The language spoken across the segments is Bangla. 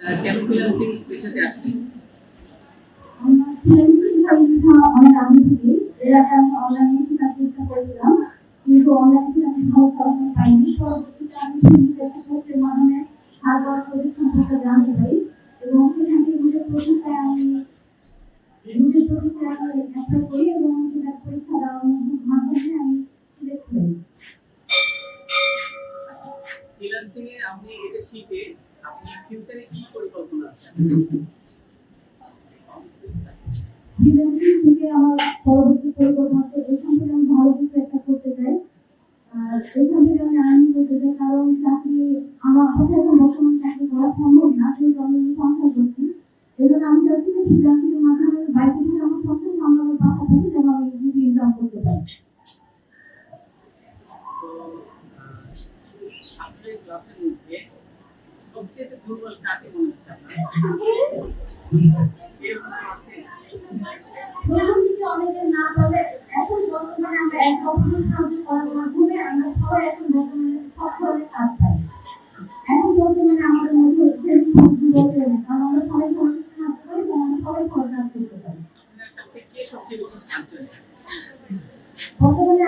কেন ফ্রিল্যান্সিং পেশাতে আসছেন আমার ফ্রিল্যান্সিং ইচ্ছা অনেক আগে থেকে এর আগে আমি অনলাইনে শেখার চেষ্টা করেছিলাম কিন্তু অনলাইনে থেকে আমি ভালো ফলাফল পাইনি পরবর্তীতে আমি ফিজিক্যাল একটা কোর্সের মাধ্যমে হার্ডওয়ার্ক প্রজেক্ট সম্পর্কে জানতে পারি এবং সেখান থেকে নিজের প্রতিষ্ঠায় আমি নিজের প্রতিষ্ঠায় আমি অ্যাপ্লাই করি এবং সেটা পরীক্ষা দেওয়ার মাধ্যমে আমি সিলেক্ট হই ফ্রিল্যান্সিং এ আপনি এটা শিখে আপনি ফিউচারে কি পরিকল্পনা আছে আমার পরবর্তী পরিকল্পনা হচ্ছে থেকে আমি ভালো কিছু একটা করতে চাই আর এখান থেকে আমি আর্ন করতে চাই কারণ চাকরি আমার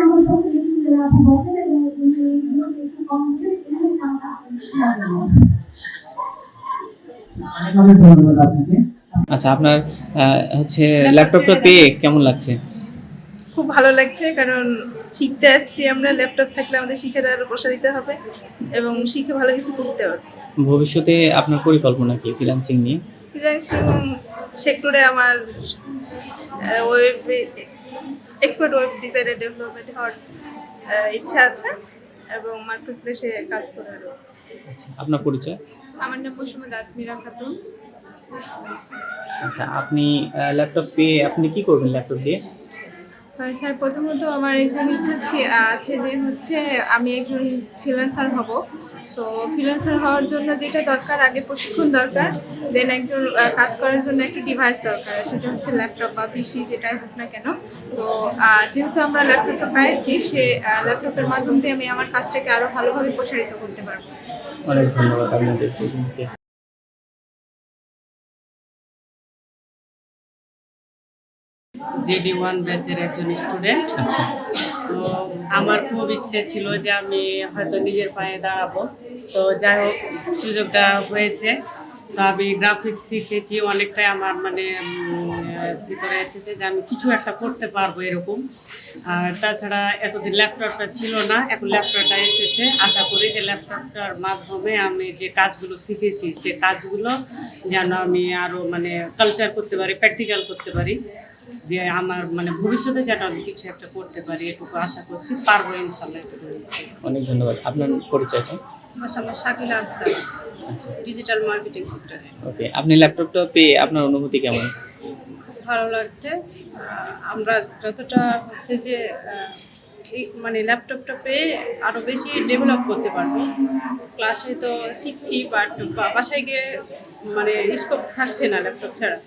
আমার কাছে দেখুন যে আপনি বসেন এবং কিন্তু এই ভিডিওতে একটু কম হচ্ছে এখানে অনেক অনেক ধন্যবাদ আপনাকে। আচ্ছা আপনার হচ্ছে ল্যাপটপটা পেয়ে কেমন লাগছে? খুব ভালো লাগছে কারণ শিখতে আসছি আমরা ল্যাপটপ থাকলে আমাদের শিখে আরও প্রসারিত হবে এবং শিখে ভালো কিছু করতে হবে। ভবিষ্যতে আপনার পরিকল্পনা কি ফ্রিল্যান্সিং নিয়ে? ফ্রিল্যান্সিং সেক্টরে আমার web expert web designer development হওয়ার ইচ্ছা আছে এবং মার্কেট প্লেসে কাজ আচ্ছা আপনার পরিচয়? আমার নাম কুসুমা দাস মীরা খাতুন। আচ্ছা আপনি ল্যাপটপ পেয়ে আপনি কি করবেন ল্যাপটপ দিয়ে? স্যার প্রথমত আমার একজন ইচ্ছা আছে যে হচ্ছে আমি একজন ফ্রিল্যান্সার হব। সো ফ্রিল্যান্সার হওয়ার জন্য যেটা দরকার আগে প্রশিক্ষণ দরকার দেন একজন কাজ করার জন্য একটা ডিভাইস দরকার সেটা হচ্ছে ল্যাপটপ বা পিসি যেটাই হোক না কেন। তো যেহেতু আমরা ল্যাপটপটা পেয়েছি সে ল্যাপটপের মাধ্যম দিয়ে আমি আমার কাজটাকে আরও ভালোভাবে প্রসারিত করতে পারব। অনেক ধন্যবাদ আপনাদের। দুজনকে। জেডি ওয়ান ব্যাচের একজন স্টুডেন্ট আচ্ছা। তো আমার খুব ইচ্ছে ছিল যে আমি হয়তো নিজের পায়ে দাঁড়াবো। তো যাই হোক সুযোগটা হয়েছে। তো আমি গ্রাফিক্স শিখেছি অনেকটাই আমার মানে ভিতরে এসেছে যে আমি কিছু একটা করতে পারব এরকম। আর তাছাড়া এতদিন ল্যাপটপটা ছিল না এখন ল্যাপটপটা এসেছে। আশা করি যে ল্যাপটপটার মাধ্যমে আমি যে কাজগুলো শিখেছি সে কাজগুলো যেন আমি আরও মানে কালচার করতে পারি প্র্যাকটিক্যাল করতে পারি। যে আমার মানে ভবিষ্যতে যেন আমি কিছু একটা করতে পারি এটুকু আশা করছি। পারব ইনশাল্লাহ অনেক ধন্যবাদ। আপনার পরিচয়টা? আমার সামনে শাকিলা আফজাল ডিজিটাল মার্কেটিং সেক্টরে ওকে আপনি ল্যাপটপটা পেয়ে আপনার অনুভূতি কেমন? ভালো লাগছে। আমরা যতটা হচ্ছে যে মানে ল্যাপটপটা পেয়ে আরও বেশি ডেভেলপ করতে পারব। ক্লাসে তো শিখছি বাট বাসায় গিয়ে মানে স্কোপ থাকছে না ল্যাপটপ ছাড়া।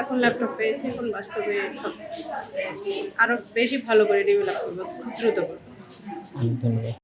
এখন ল্যাপটপ পেয়েছি এখন বাস্তবে আরও বেশি ভালো করে ডেভেলপ করব খুব দ্রুত করব। ধন্যবাদ।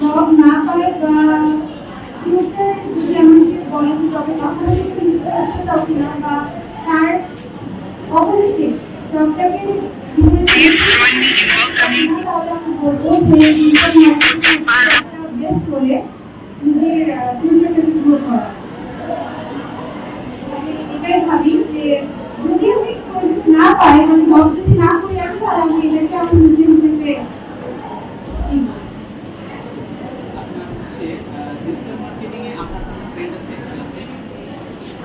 জব না পাই বা ফিউচার যদি আমাকে বলে যে জবের পাশাপাশি তুমি করতে চাও কিনা বা তার অপোজিটে জবটাকে আমি নিজের ফিউচারকে গ্রো করা। এটাই ভাবি যে যদি আমি না পাই জব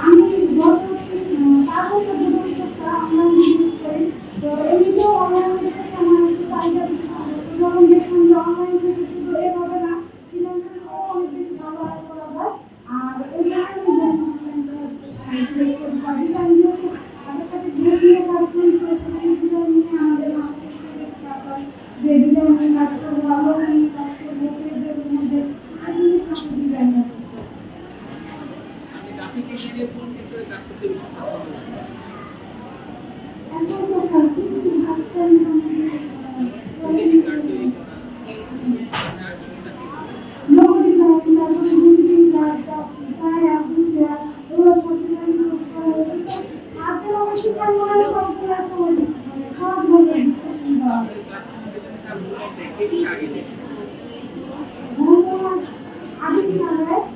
আমি গত আহ, চার বছর ধরে একটা অনলাইন তো বিজনেস আমার চাহিদা বেশি তো অনলাইন থেকে শুধু এভাবে না ফিনান্সিয়াল অনেক বেশি ভালো আয় করা যায় আর এই জন্য আমি অনলাইন আমি যেহেতু তাদের সাথে ড্রেস নিয়ে কাজ করি তো সেখানে ডিজাইন নিয়ে আমাদের মার্কেট বেশি কাজ হয় যে ডিজাইনের কাজ করব আলো নিয়ে কাজ করব পেজের মধ্যে আর জিনিস আমাকে ডিজাইন করতে ডিজাইনের কোন সেক্টরে কাজ করতে বেশি পছন্দ করেন? এখন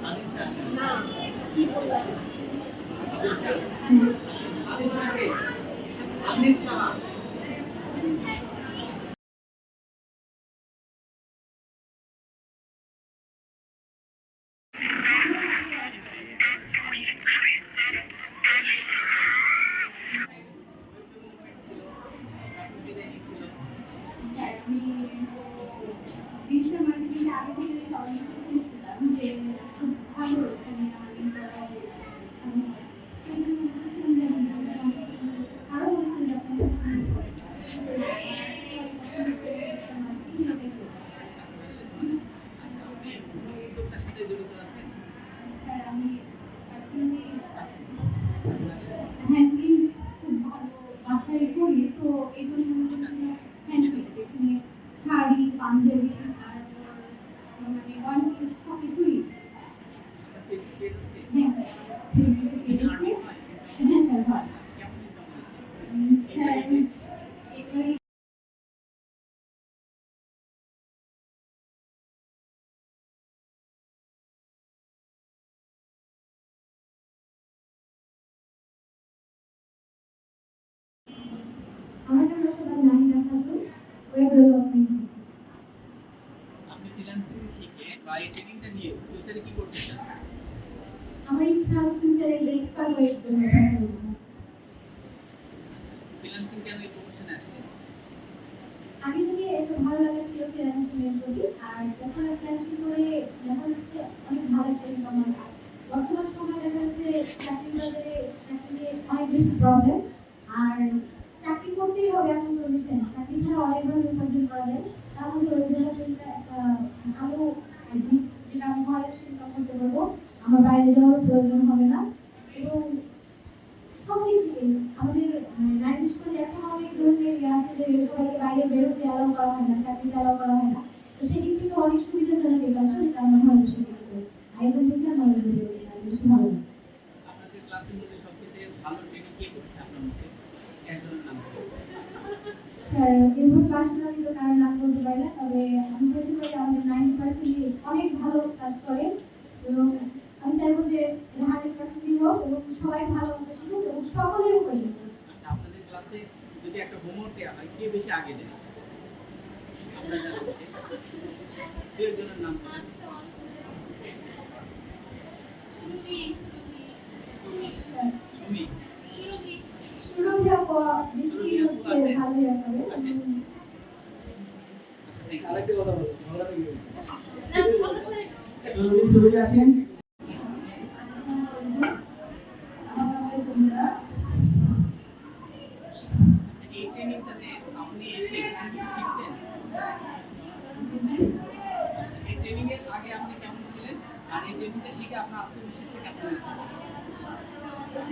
ফিউচারে কি করতে চান? আমার ইচ্ছা ফিউচারে এক্সপার্ট ওয়েব ডেভেলপমেন্ট ফ্রিল্যান্সিং কেন এই প্রফেশনে আসলে? আগে থেকে একটু ভালো লাগা ছিল ফ্রিল্যান্সিং এর প্রতি আর তাছাড়া ফ্রিল্যান্সিং করে দেখা যাচ্ছে অনেক ভালো একটা ইনকাম হয়। বর্তমান সময় দেখা যাচ্ছে চাকরি বাজারে চাকরি অনেক বেশি প্রবলেম আর চাকরি করতেই হবে এমন কোনো বিষয় না চাকরি ছাড়া অনেকভাবে উপার্জন করা যায় তার মধ্যে ওয়েব ডেভেলপমেন্টটা একটা ভালো দিক যেটা আমি ঘরে বসে ইনকাম করতে পারব আমার বাইরে যাওয়ার প্রয়োজন হবে না। এবং সব দিক আমাদের নাইনটিস করে এখন অনেক ধরনের ইয়ে আছে যে সবাইকে বাইরে বের হতে অ্যালাউ করা হয় না চাকরি অ্যালাউ করা হয় না তো সেই দিক থেকে অনেক সুবিধাজনক এই কাজটা যেটা আমরা ঘরে বসে করতে পারি। আর এগুলো দেখে আমার বেশি ভালো লাগে আপনাদের ক্লাসের মধ্যে সবচেয়ে ভালো ট্রেনিং কে করছে আপনার মধ্যে? একজনের নাম স্যার এরকম পার্সোনালি তো কারোর নাম বলতে পারি না তবে আমি বলতে পারি আমাদের নাইনটি পার্সেন্ট অনেক ভালো কাজ করে এবং আমি চাইব যে হান্ড্রেড পার্সেন্টই হোক এবং সবাই ভালো মতো শিখুক এবং সকলেই উপরে শিখুক আচ্ছা আপনাদের ক্লাসে যদি একটা হোমওয়ার্ক দেওয়া হয় কে বেশি আগে দেয়? আমরা জানি দু একজনের নাম। সুমি সুরভি আপু বেশি হচ্ছে ভালো ইয়ে করে এবং আচ্ছা thank you. শুরু শুরু আসেন আচ্ছা এই ট্রেনিংটাতে আপনি এসে কোন কিছু শিখছেন এই ট্রেনিং এর আগে আপনি কেমন ছিলেন আর এই ট্রেনিংটা শিখে আপনার আত্মবিশ্বাসটা কেমন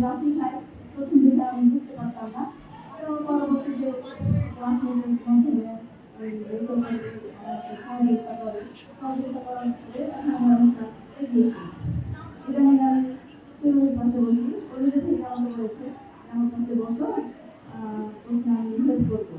জাসিফাই প্রথম যেটা আমি বুঝতে পারতাম না তো পরবর্তীতে ক্লাস সহযোগিতা করার ফলে এখন আমরা অনেক এগিয়েছি এটা নিয়ে আমি শুরুর পাশে বসি কলেজে থেকে আমাকে বলেছে আমার কাছে বসো প্রশ্ন আমি হেল্প করবো